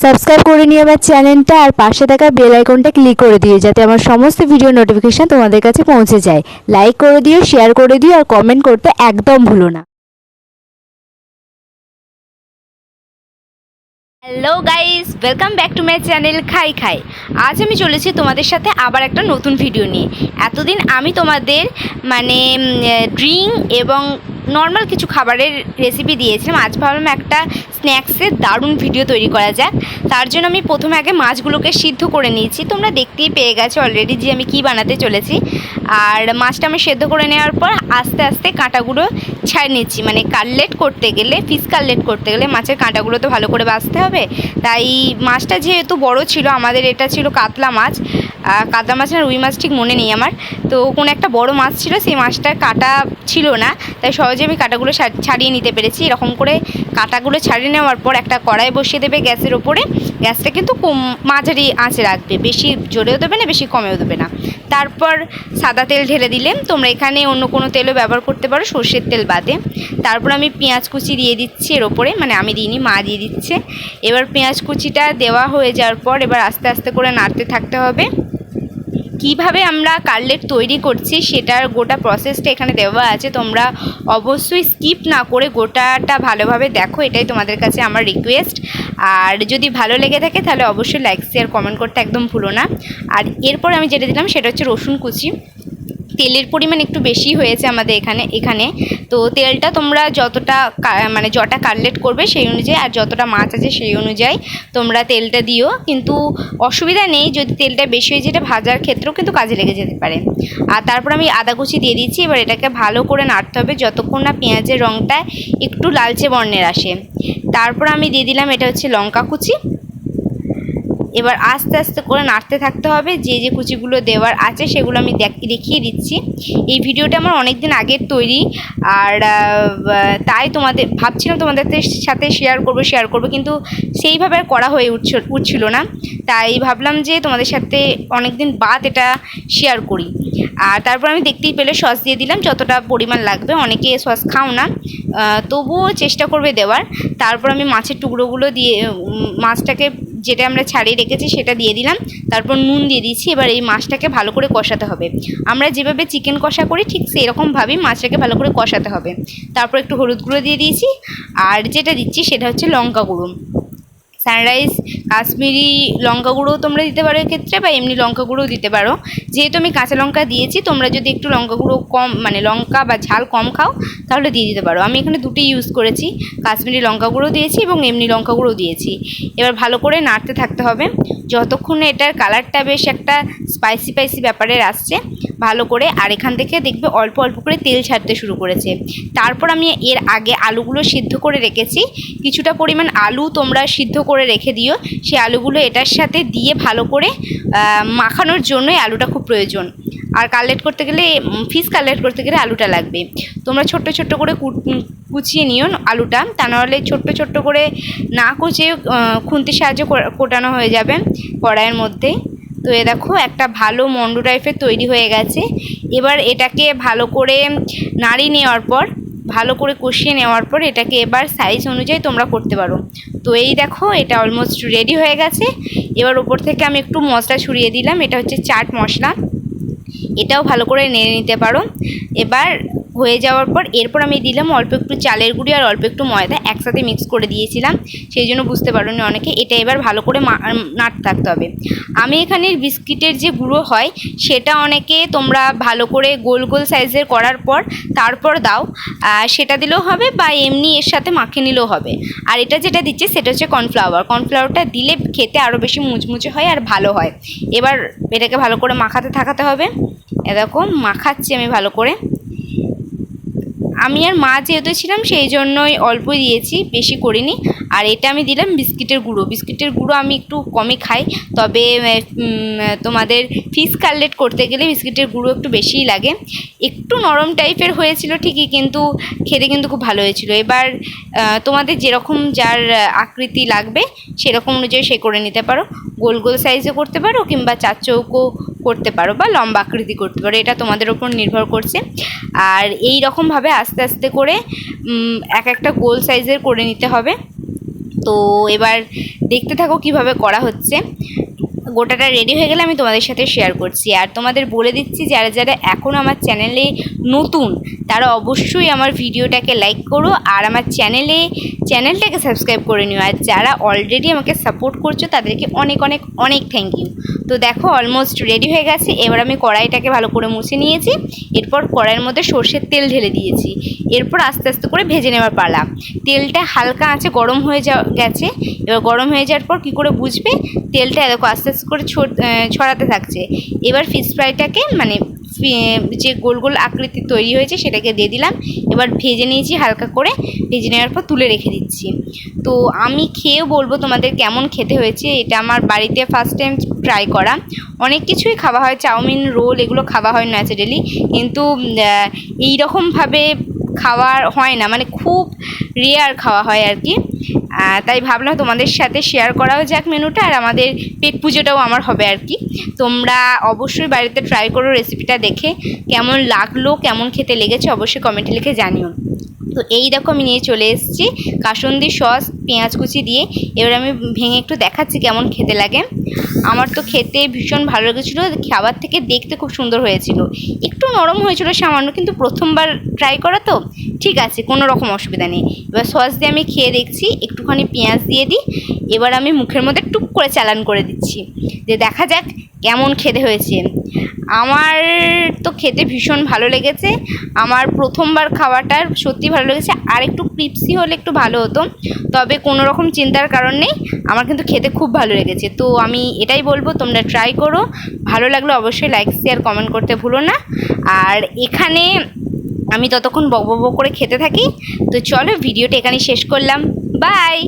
Subscribe করে নিও আমার চ্যানেলটা আর পাশে থাকা বেল আইকনটা ক্লিক করে দিও, যাতে আমার সমস্ত ভিডিও নোটিফিকেশন তোমাদের কাছে পৌঁছে যায়। লাইক করে দিও শেয়ার করে দিও আর কমেন্ট করতে একদম ভুলো না। Hello guys welcome back to my channel খাই খাই আজ আমি চলেছি তোমাদের সাথে আবার একটা নতুন ভিডিও নিয়ে। এতদিন আমি তোমাদের মানে ড্রিঙ্ক এবং নর্মাল কিছু খাবারের রেসিপি দিয়েছিলাম। আজ ভাবলাম একটা স্ন্যাক্সের দারুণ ভিডিও তৈরি করা যাক। তার জন্য আমি প্রথমে আগে মাছগুলোকে সিদ্ধ করে নিয়েছি। তোমরা দেখতেই পেয়ে গেছো অলরেডি যে আমি কি বানাতে চলেছি। আর মাছটা আমি সেদ্ধ করে নেওয়ার পর আস্তে আস্তে কাঁটাগুলো ছাড় নিচ্ছি। মানে কাটলেট করতে গেলে ফিস কাটলেট করতে গেলে মাছের কাঁটাগুলো তো ভালো করে বাছতে হবে। তাই মাছটা যেহেতু বড় ছিল, আমাদের এটা ছিল কাতলা মাছ। কাতলা মাছ না রুই মাছ ঠিক মনে নেই আমার। তো কোনো একটা বড় মাছ ছিল, সেই মাছটার কাটা ছিল না। তাই সহজে আমি কাটাগুলো ছাড়িয়ে নিতে পেরেছি। এরকম করে কাটাগুলো ছাড়িয়ে নেওয়ার পর একটা কড়াই বসিয়ে দেবে গ্যাসের ওপরে। গ্যাসটা কিন্তু মাঝারি আঁচে রাখবে। বেশি জোরেও দেবে না, বেশি কমেও দেবে না। তারপর সাদা তেল ঢেলে দিলেন তোমরা এখানে অন্য কোনো তেলও ব্যবহার করতে পারো, সর্ষের তেল বাদে। তারপর আমি পেঁয়াজ কুচি দিয়ে দিচ্ছি এর ওপরে মানে আমি দিইনি, মা দিয়ে দিচ্ছে। এবার পেঁয়াজ কুচিটা দেওয়া হয়ে যাওয়ার পর এবার আস্তে আস্তে করে নাড়তে থাকতে হবে। কীভাবে আমরা কাটলেট তৈরি করছি সেটার গোটা প্রসেসটা এখানে দেওয়া আছে। তোমরা অবশ্যই স্কিপ না করে গোটাটা ভালোভাবে দেখো, এটাই তোমাদের কাছে আমার রিকোয়েস্ট আর যদি ভালো লেগে থাকে তাহলে অবশ্যই লাইক শেয়ার কমেন্ট করতে একদম ভুলো না। আর এরপর আমি যেটা দিলাম সেটা হচ্ছে রসুন কুচি। তেলের পরিমাণ একটু বেশি হয়েছে আমাদের এখানে এখানে। তো তেলটা তোমরা যতটা মানে যটা কাটলেট করবে সেই অনুযায়ী, আর যতটা মাছ আছে সেই অনুযায়ী তোমরা তেলটা দিও। কিন্তু অসুবিধা নেই, যদি তেলটা বেশি হয়ে যেটা ভাজার ক্ষেত্রেও কিন্তু কাজে লেগে যেতে পারে। আর তারপর আমি আদা কুচি দিয়ে দিচ্ছি, এবার এটাকে ভালো করে নাড়তে হবে যতক্ষণ না পেঁয়াজের রঙটা একটু লালচে বর্ণের আসে। তারপর আমি দিয়ে দিলাম, এটা হচ্ছে লঙ্কা কুচি। এবার আস্তে আস্তে করে নাড়তে থাকতে হবে। যে যে কুচিগুলো দেওয়ার আছে সেগুলো আমি দেখ- দেখিয়ে দিচ্ছি। এই ভিডিওটা আমার অনেক দিন আগের তৈরি। আর তাই তোমাদের, ভাবছিলাম তোমাদের সাথে শেয়ার করব শেয়ার করব, কিন্তু সেইভাবে আর করা হয়ে উঠছ, উঠছিল না। তাই ভাবলাম যে তোমাদের সাথে অনেক দিন বাদ এটা শেয়ার করি। আর তারপর আমি দেখতেই পেলে সস দিয়ে দিলাম, যতটা পরিমাণ লাগবে। অনেকে সস খাও না। তবুও চেষ্টা করবে দেওয়ার। তারপর আমি মাছের টুকরোগুলো দিয়ে মাছটাকে যেটা আমরা ছাড়িয়ে রেখেছি সেটা দিয়ে দিলাম। তারপর নুন দিয়ে দিচ্ছি এবার এই মাছটাকে ভালো করে কষাতে হবে। আমরা যেভাবে চিকেন কষা করি, ঠিক সেরকমভাবেই মাছটাকে ভালো করে কষাতে হবে। তারপর একটু হলুদ গুঁড়ো দিয়ে দিয়েছি। আর যেটা দিচ্ছি সেটা হচ্ছে লঙ্কা গুঁড়ো। সানরাইজ কাশ্মীরি লঙ্কা গুঁড়োও তোমরা দিতে পারো এক্ষেত্রে বা এমনি লঙ্কা গুঁড়োও দিতে পারো। যেহেতু আমি কাঁচা লঙ্কা দিয়েছি, তোমরা যদি একটু লঙ্কা গুঁড়ো কম মানে লঙ্কা বা ঝাল কম খাও, তাহলে দিয়ে দিতে পারো। আমি এখানে দুটোই ইউজ করেছি, কাশ্মীরি লঙ্কা গুঁড়ো দিয়েছি এবং এমনি লঙ্কা গুঁড়ো দিয়েছি। এবার ভালো করে নাড়তে থাকতে হবে। যতক্ষণ এটার কালারটা বেশ একটা স্পাইসি স্পাইসি ব্যাপারের আসছে ভালো করে আর এখান থেকে দেখবে অল্প অল্প করে তেল ছাড়তে শুরু করেছে। তারপর আমি এর আগে আলুগুলো সিদ্ধ করে রেখেছি। কিছুটা পরিমাণ আলু তোমরা সিদ্ধ করে রেখে দিও। সেই আলুগুলো এটার সাথে দিয়ে ভালো করে মাখানোর জন্যই আলুটা খুব প্রয়োজন। আর কাটলেট করতে গেলে ফিস কাটলেট করতে গেলে আলুটা লাগবে। তোমরা ছোট্ট ছোট্ট করে কুচিয়ে নিও আলুটা। তা নাহলে ছোট্ট ছোট্ট করে না কুচিয়ে খুন্তির সাহায্যে কোটানো হয়ে যাবে কড়াইয়ের মধ্যে। তো এ দেখো, একটা ভালো মন্ডু টাইপের তৈরি হয়ে গেছে। এবার এটাকে ভালো করে নাড়িয়ে নেওয়ার পর, ভালো করে কষিয়ে নেওয়ার পর এটাকে এবার সাইজ অনুযায়ী তোমরা করতে পারো। তো এই দেখো, এটা অলমোস্ট রেডি হয়ে গেছে। এবার ওপর থেকে আমি একটু মশলা ছড়িয়ে দিলাম, এটা হচ্ছে চাট মশলা। এটাও ভালো করে নেড়ে নিতে পারো। এবার হয়ে যাওয়ার পর এরপর আমি দিলাম অল্প একটু চালের গুঁড়ি আর অল্প একটু ময়দা একসাথে মিক্স করে দিয়েছিলাম। সেই জন্য বুঝতে পারোনি অনেকে, এটা এবার ভালো করে নাড়তে থাকতে হবে। আমি এখানে বিস্কিটের যে গুঁড়ো হয়, সেটা অনেকে তোমরা ভালো করে গোল গোল সাইজের করার পর তারপর দাও। সেটা দিলেও হবে বা এমনি এর সাথে মাখে নিলেও হবে। আর এটা যেটা দিচ্ছে, সেটা হচ্ছে কর্নফ্লাওয়ার। কর্নফ্লাওয়ারটা দিলে খেতে আরও বেশি মুচমুচে হয় আর ভালো হয়। এবার এটাকে ভালো করে মাখাতে থাকাতে হবে। এরকম মাখাচ্ছি আমি ভালো করে। আমি আর মা যেহেতু ছিলাম, সেই জন্যই অল্প দিয়েছি, বেশি করিনি। আর এটা আমি দিলাম বিস্কিটের গুঁড়ো। বিস্কিটের গুঁড়ো আমি একটু কমই খাই। তবে তোমাদের ফিস কাটলেট করতে গেলে বিস্কিটের গুঁড়ো একটু বেশিই লাগে। একটু নরম টাইপের হয়েছিল ঠিকই, কিন্তু খেতে কিন্তু খুব ভালো হয়েছিল। এবার তোমাদের যেরকম যার আকৃতি লাগবে, সেরকম অনুযায়ী সে করে নিতে পারো। গোল গোল সাইজে করতে পারো, কিংবা চার চৌকো করতে পারো বা লম্বা আকৃতি করতে পারো, এটা তোমাদের ওপর নির্ভর করছে। আর এই রকমভাবে আস্তে আস্তে করে এক একটা গোল সাইজের করে নিতে হবে। তো এবার দেখতে থাকো কীভাবে করা হচ্ছে। গোটাটা রেডি হয়ে গেলে আমি তোমাদের সাথে শেয়ার করছি। আর তোমাদের বলে দিচ্ছি, যারা যারা এখন আমার চ্যানেলে নতুন, তারা অবশ্যই আমার ভিডিওটাকে লাইক করো। আর আমার চ্যানেলে চ্যানেলটাকে সাবস্ক্রাইব করে নিও। আর যারা অলরেডি আমাকে সাপোর্ট করছ, তাদেরকে অনেক অনেক অনেক থ্যাংক ইউ তো দেখো অলমোস্ট রেডি হয়ে গেছে। এবার আমি কড়াইটাকে ভালো করে মুছে নিয়েছি। এরপর কড়াইয়ের মধ্যে সর্ষের তেল ঢেলে দিয়েছি। এরপর আস্তে আস্তে করে ভেজে নেওয়ার পালা। তেলটা হালকা আঁচে গরম হয়ে যা গেছে। এবার গরম হয়ে যাওয়ার পর কী করে বুঝবে? তেলটা দেখো, আস্তে আস্তে করে ছড়াতে থাকছে। এবার ফিশ ফ্রাইটাকে মানে যে গোল গোল আকৃতি তৈরি হয়েছে সেটাকে দিয়ে দিলাম। এবার ভেজে নিয়েছি হালকা করে। ভেজে নেওয়ার পর তুলে রেখে দিচ্ছি। তো আমি খেয়েও বলব তোমাদের কেমন খেতে হয়েছে। এটা আমার বাড়িতে ফার্স্ট টাইম ট্রাই করা। অনেক কিছুই খাওয়া হয়। চাউমিন, রোল এগুলো খাওয়া হয় ন্যাচারালি কিন্তু এই রকমভাবে খাওয়ার হয় না। মানে খুব রেয়ার খাওয়া হয় আর কি। তাই ভাবলাম তোমাদের সাথে শেয়ার করাও যাক মেনুটা, আর আমাদের পেট পুজোটাও আমার হবে আর কি। তোমরা অবশ্যই বাড়িতে ট্রাই করো রেসিপিটা দেখে, কেমন লাগল, কেমন খেতে লেগেছে, অবশ্যই কমেন্টে লিখে জানিও। তো এই দেখো আমি নিয়ে চলে এসেছি। কাসন্দি সস, পেঁয়াজ কুচি দিয়ে। এবার আমি ভেঙে একটু দেখাচ্ছি কেমন খেতে লাগে। আমার তো খেতে ভীষণ ভালো লেগেছিলো। খাবার থেকে দেখতে খুব সুন্দর হয়েছিল। একটু নরম হয়েছিল সামান্য, কিন্তু প্রথমবার ট্রাই করা তো। ঠিক আছে, কোনো রকম অসুবিধা নেই। এবার সস দিয়ে আমি খেয়ে দেখছি। একটুখানি পেঁয়াজ দিয়ে দিই। এবার আমি মুখের মধ্যে টুক করে চালান করে দিচ্ছি। যে দেখা যাক কেমন খেতে হয়েছে। আমার তো খেতে ভীষণ ভালো লেগেছে। আমার প্রথমবার খাওয়াটার সত্যি ভালো লেগেছে। আর একটু ক্রিপসি হলে একটু ভালো হতো। তবে কোনো রকম চিন্তার কারণ নেই। আমার কিন্তু খেতে খুব ভালো লেগেছে। তো আমি এটাই বলব, তোমরা ট্রাই করো। ভালো লাগলে অবশ্যই লাইক শেয়ার কমেন্ট করতে ভুলো না। আর এখানে আমি ততক্ষণ বক বক করে খেতে থাকি। তো চলো ভিডিওটা এখানেই শেষ করলাম। বাই